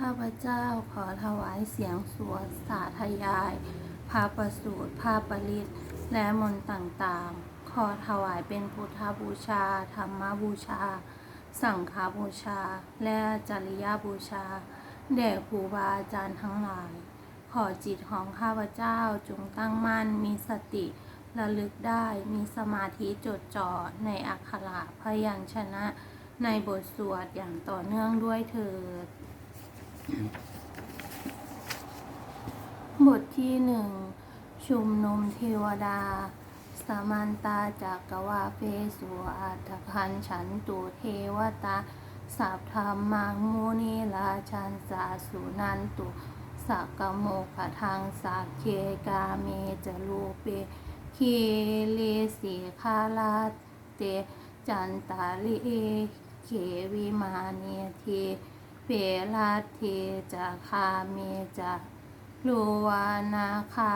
ข้าพเจ้าขอถวายเสียงสวดสาธยายพาประสูตรพาปริตและมนต์ต่างๆ ขอถวายเป็นพุทธบูชา ธรรมบูชา สังฆบูชา และจริยบูชา แด่ครูบาอาจารย์ทั้งหลาย ขอจิตของข้าพเจ้าจงตั้งมั่นมีสติระลึกได้มีสมาธิจดจ่อในอักขระพยัญชนะ ในบทสวดอย่างต่อเนื่องด้วยเถิด บทที่หนึ่งชุมนุมเทวดาสามันตาจากกวาเฟสุอัตคันฉันตุเทวตาสัพธรรมังมุนีราชันสาสุนันตุสักกโมขทางสักเคกาเมจลูเปเคเลสีคาลาเต จันตาลิเอเขวิมาเนเท เปลาเทจะคาเมจะลูวานาคา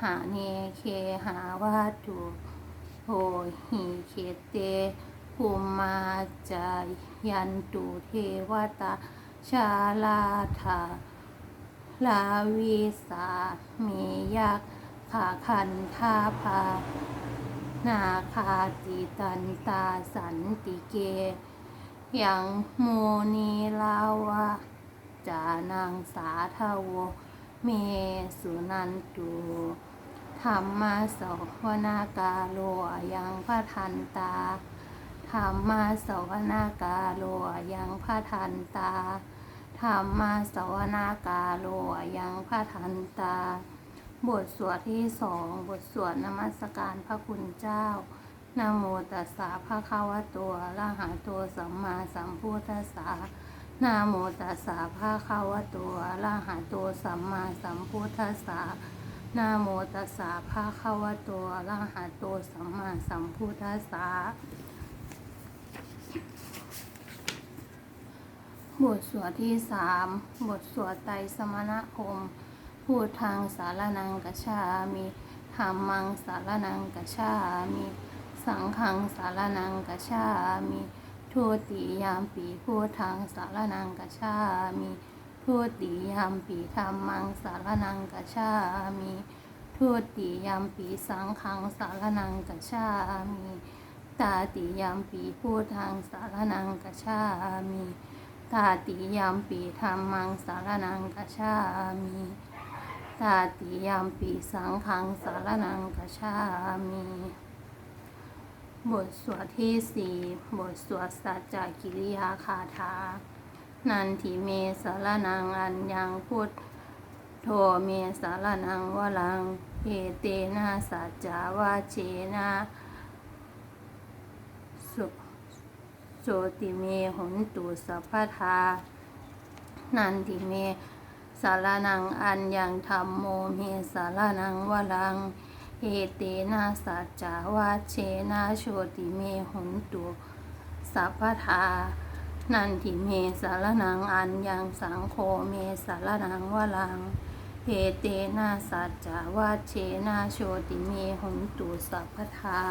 หาเนเคหาวัตถุโหหิเคเตภูมมาจายันตุเทวตาชาลาธาลาวิสาเมยักขาคันทาภานาคาติตันตาสันติเก ยังโมนี ลาวะจานังสาทาวเมสุนันตุธรรมาสวนากาโลยังพระทันตาธรรมาสวนากาโลยังพระทันตาธรรมาสวนากาโลยังพระทันตา บทสวดที่สองบทสวดนมัสการพระคุณเจ้านะโมตัสสะภะคะวะตอะระหะโตสัมมาสัมพุทธัสสะ นะโมตัสสะภะคะวะโตอะระหะโตสัมมาสัมพุทธัสสะนะโมตัสสะภะคะวะโตอะระหะโตสัมมาสัมพุทธัสสะบทสวดที่สามบทสวดไตรสมณคม พูดทางสารนังกชามิธรรมังสารนังกชามิสังฆังสารนังกชามิ ทุติยามปีพูดทางสารนังกชามิทุติยามปีธรรมังสารนังกชามิทุติยามปีสังฆังสารนังกชามิตาติยามปีพูดทางสารนังกชามิตาติยามปีธรรมังสารนังกชามิตาติยามปีสังฆังสารนังกชามิ บทสวดที่สี่บทสวดสัจจกิริยาคาถา นันทิเมสารนังอัญญังพุทโทเมสารนังวลังเอเตนะสัจจาวาเชนะสุโสติเมหุนตุสัพพทา นันทิเมสารนังอัญญังธรรมโมเมสารนังวลังเเอเตนะสัจจาวาเชนะโชติเมหุนตุสัพพทานันทิเมสารนังอันยังสังโฆเมสารนังวลังเอเตนะสัจจาวาเชนะโชติเมหุนตุสัพพทา